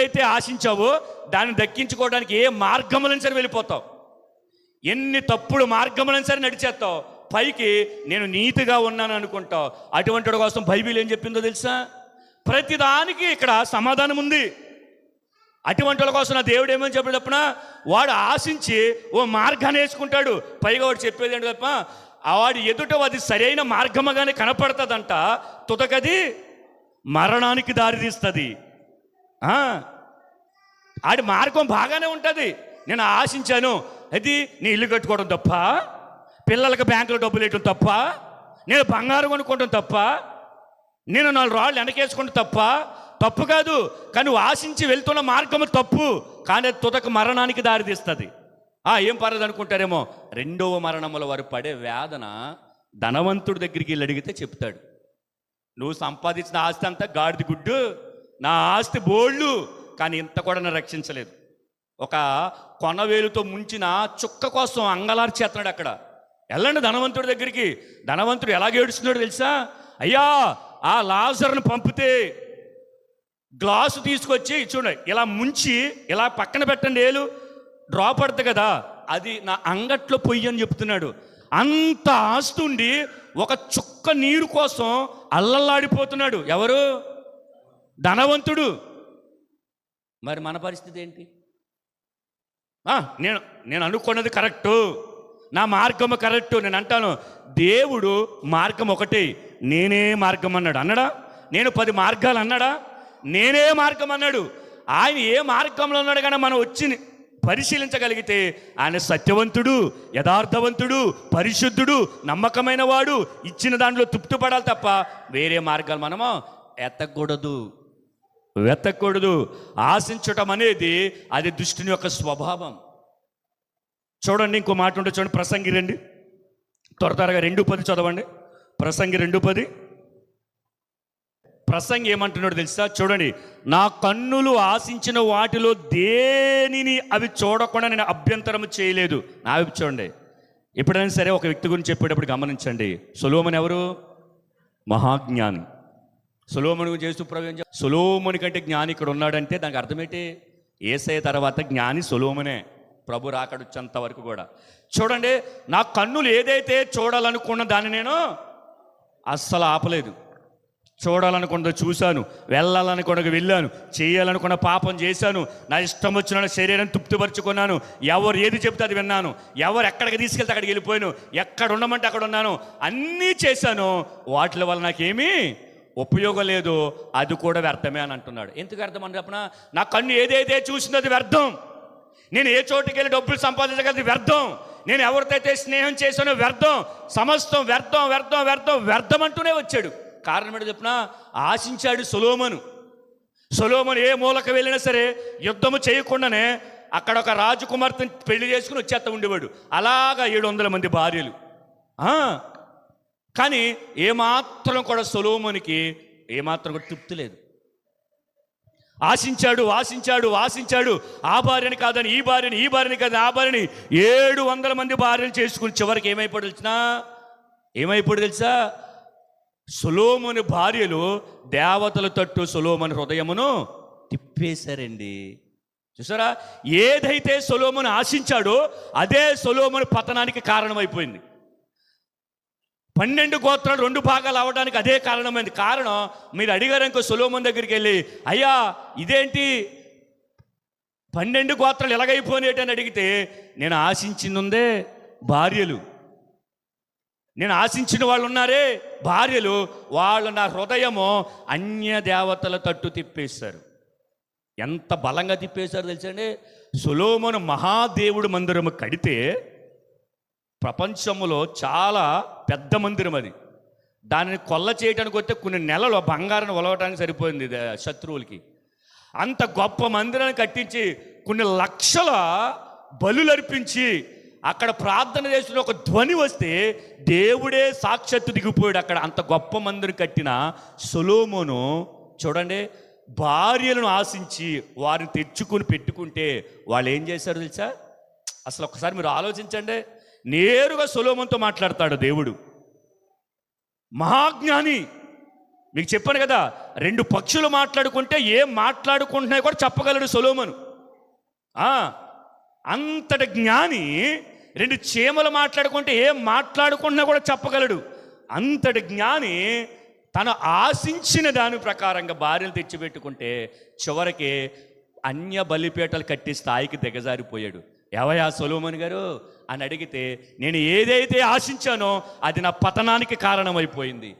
ఏదైతే ఆశించావో దాన్ని దక్కించుకోవడానికి ఏ మార్గములను సరే వెళ్ళిపోతావు. ఎన్ని తప్పుడు మార్గములను సరే నడిచేస్తావు. పైకి నేను నీతిగా ఉన్నాను అనుకుంటావు. అటువంటి కోసం బైబిల్ ఏం చెప్పిందో తెలుసా? ప్రతిదానికి ఇక్కడ సమాధానం ఉంది. అటువంటి వాళ్ళ కోసం నా దేవుడు ఏమని చెప్పాడు వాడు ఆశించి ఓ మార్గాన్ని వేసుకుంటాడు. పైగా వాడు చెప్పేది ఏంటి తప్ప వాడు వాడి ఎదుట అది సరైన మార్గముగానే కనపడుతుందంట. తుదకది మరణానికి దారితీస్తుంది. ఆడి మార్గం బాగానే ఉంటుంది. నేను ఆశించాను. అది నీ ఇల్లు కట్టుకోవడం తప్ప పిల్లలకి బ్యాంకులో డబ్బులు వేయటం తప్ప నేను బంగారం కొనుక్కోవడం తప్ప నేను నాలుగు రాళ్ళు వెనకేసుకోవడం తప్ప తప్పు కాదు. కానీ నువ్వు ఆశించి వెళ్తున్న మార్గము తప్పు. కానీ తుదక మరణానికి దారితీస్తుంది ఆ ఏం పర్లేదు అనుకుంటారేమో. రెండవ మరణముల వారు పడే వేదన ధనవంతుడి దగ్గరికి వెళ్ళి అడిగితే చెప్తాడు. నువ్వు సంపాదించిన ఆస్తి అంతా గాడిది గుడ్డు. నా ఆస్తి బోళ్ళు కానీ ఇంత కూడా నన్ను రక్షించలేదు. ఒక కొనవేలుతో ముంచిన చుక్క కోసం అంగలార్చేస్తున్నాడు అక్కడ. వెళ్ళండి ధనవంతుడి దగ్గరికి. ధనవంతుడు ఎలా ఏడుస్తున్నాడు తెలుసా? అయ్యా ఆ లాజర్ను పంపితే గ్లాసు తీసుకొచ్చి చూడండి ఇలా ముంచి ఇలా పక్కన పెట్టండి ఏలు డ్రాప్ పడుతుంది కదా అది నా అంగట్లో పొయ్యి అని చెప్తున్నాడు. అంత ఆస్తుండి ఒక చుక్క నీరు కోసం అల్లల్లాడిపోతున్నాడు. ఎవరు? ధనవంతుడు. మరి మన పరిస్థితి ఏంటి? నేను నేను అనుకున్నది కరెక్టు. నా మార్గము కరెక్టు. నేను అంటాను దేవుడు మార్గం ఒకటి నేనే మార్గం అన్నాడు. అన్నాడా? నేను పది మార్గాలు అన్నాడా? నేనే మార్గం అన్నాడు. ఆయన ఏ మార్గంలో ఉన్నాడు కానీ మనం వచ్చి పరిశీలించగలిగితే ఆయన సత్యవంతుడు యథార్థవంతుడు పరిశుద్ధుడు నమ్మకమైన వాడు. ఇచ్చిన దాంట్లో తృప్తిపడాలి తప్ప వేరే మార్గాలు మనము ఎత్తకూడదు. వెతకూడదు. ఆశించటం అనేది అది దుష్టుని యొక్క స్వభావం. చూడండి ఇంకో మాట ఉంటే చూడండి ప్రసంగి రండి. త్వర త్వరగా రెండు పది చదవండి. ప్రసంగి రెండు పది. ప్రసంగి ఏమంటున్నాడు తెలుసా? చూడండి నా కన్నులు ఆశించిన వాటిలో దేనిని అవి చూడకుండా నేను అభ్యంతరం చేయలేదు. నా వైపు చూడండి. ఎప్పుడైనా సరే ఒక వ్యక్తి గురించి చెప్పేటప్పుడు గమనించండి. సులోమన్ ఎవరు? మహాజ్ఞాని. సులోమును చేస్తూ ప్రవేశం సులోముని కంటే జ్ఞాని ఇక్కడ ఉన్నాడంటే దానికి అర్థమేంటి? ఏసయ్య తర్వాత జ్ఞాని సులోమునే. ప్రభు రాకడొచ్చేంత వరకు కూడా. చూడండి నా కన్నులు ఏదైతే చూడాలనుకున్న దాన్ని నేను అస్సలు ఆపలేదు. చూడాలనుకున్నది చూశాను వెళ్ళాలనుకున్నది వెళ్ళాను చేయాలనుకున్న పాపం చేశాను నా ఇష్టం వచ్చిన శరీరం తృప్తిపరుచుకున్నాను ఎవరు ఏది చెప్తే అది విన్నాను ఎవరు ఎక్కడికి తీసుకెళ్తే అక్కడికి వెళ్ళిపోయాను ఎక్కడ ఉండమంటే అక్కడ ఉన్నాను అన్నీ చేశాను వాటి వల్ల నాకేమీ ఉపయోగం లేదు అది కూడా వ్యర్థమే అని అంటున్నాడు. ఎందుకు వ్యర్థం అని చెప్పిన నా కన్ను ఏదైతే చూసిందో అది వ్యర్థం. నేను ఏ చోటుకి వెళ్ళి డబ్బులు సంపాదించగలది వ్యర్థం. నేను ఎవరితో అయితే స్నేహం చేశానో వ్యర్థం. సమస్తం వ్యర్థం వ్యర్థం వ్యర్థం వ్యర్థం అంటూనే వచ్చాడు. కారణం ఏంటో చెప్పిన ఆశించాడు సొలోమను. సొలోమను ఏ మూలక వెళ్ళినా సరే యుద్ధము చేయకుండానే అక్కడ ఒక రాజకుమార్తెని పెళ్ళి చేసుకుని వచ్చేస్తా ఉండేవాడు. అలాగా ఏడు వందల మంది భార్యలు. కానీ ఏమాత్రం కూడా సొలోమోనికి ఏమాత్రం కూడా తృప్తి లేదు. ఆశించాడు ఆశించాడు ఆశించాడు ఆ భార్యని కాదని ఈ భార్యని ఈ భార్యని కాదని ఆ భార్యని ఏడు వందల మంది భార్యలు చేసుకుని చివరికి ఏమైపోయి తెలిసినా? ఏమైపోయి తెలుసా? సులోముని భార్యలు దేవతల తట్టు సులోముని హృదయమును తిప్పేశారండి. చూసారా? ఏదైతే సొలోమును ఆశించాడో అదే సొలోముని పతనానికి కారణమైపోయింది. పన్నెండు గోత్రాలు రెండు భాగాలు అవడానికి అదే కారణమైంది. కారణం మీరు అడిగారు ఇంకో సొలోమన్ దగ్గరికి వెళ్ళి అయ్యా ఇదేంటి? పన్నెండు గోత్రాలు ఎలాగైపోయినాయి అని అడిగితే నేను ఆశించిందుందే భార్యలు. నేను ఆశించిన వాళ్ళు ఉన్నారే భార్యలు. వాళ్ళు నా హృదయము అన్య దేవతల తట్టు తిప్పేశారు. ఎంత బలంగా తిప్పేశారు తెలుసండి? సులోమను మహాదేవుడు మందిరము కడితే ప్రపంచంలో చాలా పెద్ద మందిరం అది. దానిని కొల్ల చేయడానికి వస్తే కొన్ని నెలలు బంగారం బంగారాన్ని ఒలవటానికి సరిపోయింది శత్రువులకి. అంత గొప్ప మందిరాన్ని కట్టించి కొన్ని లక్షల బలులు అర్పించి అక్కడ ప్రార్థన చేసిన ఒక ధ్వని వస్తే దేవుడే సాక్షాత్తు దిగిపోయాడు అక్కడ. అంత గొప్ప మందిరం కట్టిన సొలోమోను చూడండి భార్యలను ఆశించి వారిని తెచ్చుకుని పెట్టుకుంటే వాళ్ళు ఏం చేశారు తెలుసా? అసలు ఒకసారి మీరు ఆలోచించండి. నేరుగా సులోమంతో మాట్లాడతాడు దేవుడు. మహాజ్ఞాని. మీకు చెప్పాను కదా రెండు పక్షులు మాట్లాడుకుంటే ఏం మాట్లాడుకుంటున్నాయో కూడా చెప్పగలడు సొలోమను. ఆ, అంతటి జ్ఞాని రెండు చీమలు మాట్లాడుకుంటే ఏం మాట్లాడుకుంటున్నా కూడా చెప్పగలడు. అంతటి జ్ఞాని తను ఆశించిన దాని ప్రకారంగా భార్యలు తెచ్చిపెట్టుకుంటే చివరికి అన్య బలిపేటలు కట్టి స్థాయికి దిగజారిపోయాడు. ఎవయా సొలోమన్ గారు? అని అడిగితే నేను ఏదైతే ఆశించానో అది నా పతనానికి కారణమైపోయింది.